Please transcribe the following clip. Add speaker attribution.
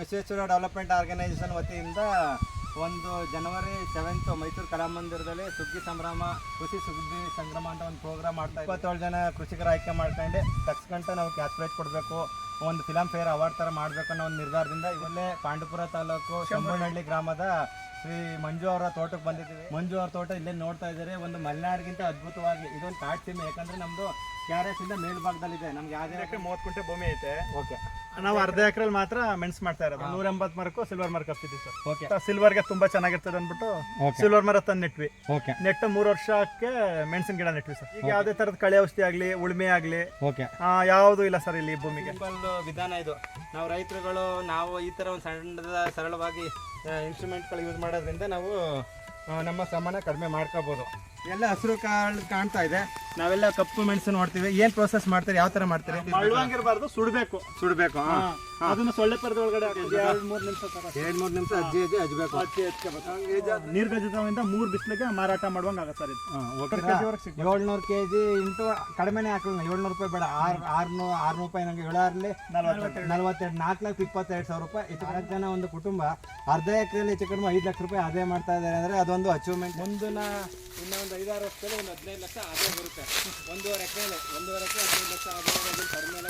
Speaker 1: Vishweshwar development organisation ವತಿಯಿಂದ ಒಂದು ಜನವರಿ seventh Mysuru ಕಲಾಮಂದಿರದಲ್ಲಿ ಸುಗ್ಗಿ ಸಂಭ್ರಮ, ಕೃಷಿ ಸುಗ್ಗಿ ಸಂಭ್ರಮ ಅಂತ ಒಂದು ಪ್ರೋಗ್ರಾಮ್ ಮಾಡ್ತಾ. ಇಪ್ಪತ್ತೇಳು ಜನ ಕೃಷಿಕರ ಆಯ್ಕೆ ಮಾಡ್ಕೊಂಡು ಗಂಟೆ ನಾವು ಕ್ಯಾಶ್ ಕೊಡಬೇಕು. ಒಂದು ಫಿಲಮ್ ಫೇರ್ ಅವಾರ್ಡ್ ಥರ ಮಾಡಬೇಕು ಅನ್ನೋ ಒಂದು ನಿರ್ಧಾರದಿಂದ ಇವಲ್ಲೇ ಪಾಂಡುಪುರ ತಾಲೂಕು ಶಂಭನಹಳ್ಳಿ ಗ್ರಾಮದ ಶ್ರೀ ಮಂಜು ಅವರ ತೋಟಕ್ಕೆ ಬಂದಿದ್ದೀವಿ. ಮಂಜು ಅವರ ತೋಟ ಇಲ್ಲೇ ನೋಡ್ತಾ ಇದ್ದಾರೆ. ಒಂದು ಮಲೆನಾಡಿಗಿಂತ ಅದ್ಭುತವಾಗಿ ಇದೊಂದು ಕಾಡು ಸಿಮೆ ಯಾಕಂದ್ರೆ ನಮ್ಮದು ಕೆ ಇಂದ ಮೇಲ್ಭಾಗದಲ್ಲಿ ಇಂದ ಮೇಲ್ಭಾಗದಲ್ಲಿದೆ. ನಮ್ಗೆ ಯಾವುದೇ
Speaker 2: ಎಕರೆ ಮೂವತ್ತು ಕುಂಟೆ ಭೂಮಿ ಐತೆ.
Speaker 1: ಓಕೆ.
Speaker 2: ನಾವು ಅರ್ಧ ಎಕರೆಲಿ ಮಾತ್ರ ಮೆಣಸು ಮಾಡ್ತಾ ಇರೋದು. ನೂರ ಎಂಬತ್ತು ಮರಕ್ಕು ಸಿಲ್ವರ್ ಮರ್ಕ್ ಹಾಕ್ತಿದ್ವಿ ಸರ್.
Speaker 1: ಓಕೆ.
Speaker 2: ಸಿಲ್ವರ್ಗೆ ತುಂಬಾ ಚೆನ್ನಾಗಿರ್ತದೆ ಅಂದ್ಬಿಟ್ಟು ಸಿಲ್ವರ್ ಮರ ತಂದು ನೆಟ್ವಿ
Speaker 1: ಓಕೆ.
Speaker 2: ನೆಟ್ಟು ಮೂರು ವರ್ಷಕ್ಕೆ ಮೆಣಸಿನ ಗಿಡ ನೆಟ್ವಿ ಸರ್. ಈಗ ಯಾವುದೇ ತರದ ಕಳೆ ಔಷಧಿ ಆಗಲಿ ಉಳುಮೆ ಆಗಲಿ
Speaker 1: ಓಕೆ.
Speaker 2: ಯಾವುದು ಇಲ್ಲ ಸರ್ ಇಲ್ಲಿ ಭೂಮಿಗೆ.
Speaker 1: ಒಂದು ವಿಧಾನ ಇದು. ನಾವು ರೈತರುಗಳು ನಾವು ಈ ಥರ ಒಂದು ಸಣ್ಣದ ಸರಳವಾಗಿ ಇನ್ಸ್ಟ್ರೂಮೆಂಟ್ಗಳು ಯೂಸ್ ಮಾಡೋದ್ರಿಂದ ನಾವು ನಮ್ಮ ಶ್ರಮನ ಕಡಿಮೆ ಮಾಡ್ಕೋಬೋದು. ಎಲ್ಲ ಹಸಿರು ಕಾಳು ಕಾಣ್ತಾ ಇದೆ. ನಾವೆಲ್ಲ ಕಪ್ಪು ಮೆಣಸು ನೋಡ್ತೀವಿ ಏನ್ ಪ್ರೋಸೆಸ್ ಮಾಡ್ತಾರೆ? ಯಾವ ತರ ಮಾಡ್ತಾರೆ?
Speaker 2: ಸುಡ್ಬೇಕು. ಸುಡಬೇಕು
Speaker 1: ಸುಡಬೇಕು
Speaker 2: ಅದನ್ನ ಸೊಳ್ಳೆ ಪರದ ಒಳಗಡೆ ಎರಡು ಮೂರು ನಿಮಿಷ
Speaker 1: ಎರಡು ಮೂರು ನಿಮಿಷ ಅಜ್ಜಿ ಅಜ್ಜಿ ಹಜ್ಬೇಕು
Speaker 2: ನಿರ್ಗಜಿತವಿಂದ ಮೂರು ಬಿಸಿಲಿಗೆ ಮಾರಾಟ ಮಾಡುವಂಗ ಆಗತ್ತೆ ಸರ್ ಇದು.
Speaker 1: ಏಳ್ನೂರು ಕೆ ಜಿ ಇಂಟು ಕಡಿಮೆನೆ ಹಾಕಲ್ಲ ಏಳ್ನೂರು ರೂಪಾಯಿ ಬೇಡ. ಆರು ಆರ್ನೂರು ಆರ್ನೂರು ರೂಪಾಯಿ ನಂಗೆ ಏಳಾರಲ್ಲಿ
Speaker 2: ನಲ್ವತ್ತೆರಡು
Speaker 1: ನಲವತ್ತೆರಡು ನಾಲ್ಕು ಲಕ್ಷ ಇಪ್ಪತ್ತೆರಡು ಸಾವಿರ ರೂಪಾಯಿ. ಹೆಚ್ಚು ಕಡಿಮೆ ಜನ ಒಂದು ಕುಟುಂಬ ಅರ್ಧ ಎಕರೆಯಲ್ಲಿ ಹೆಚ್ಚು ಕಡಿಮೆ ಐದು ಲಕ್ಷ ರೂಪಾಯಿ ಅದೇ ಮಾಡ್ತಾ ಇದ್ದಾರೆ ಅಂದ್ರೆ ಅದೊಂದು ಅಚೀವ್ಮೆಂಟ್ ಮುಂದಿನ ಇನ್ನೂ ಒಂದು ಐದಾರು ವರ್ಷದಲ್ಲಿ ಒಂದು ಹದಿನೈದು ಲಕ್ಷ ಆದಾಯ ಬರುತ್ತೆ. ಒಂದೂವರೆ ಎಕರೆ ಒಂದೂವರೆ ಎಕರೆ ಹದಿನೈದು ಲಕ್ಷ ಆದಾಯ ಕಡಿಮೆ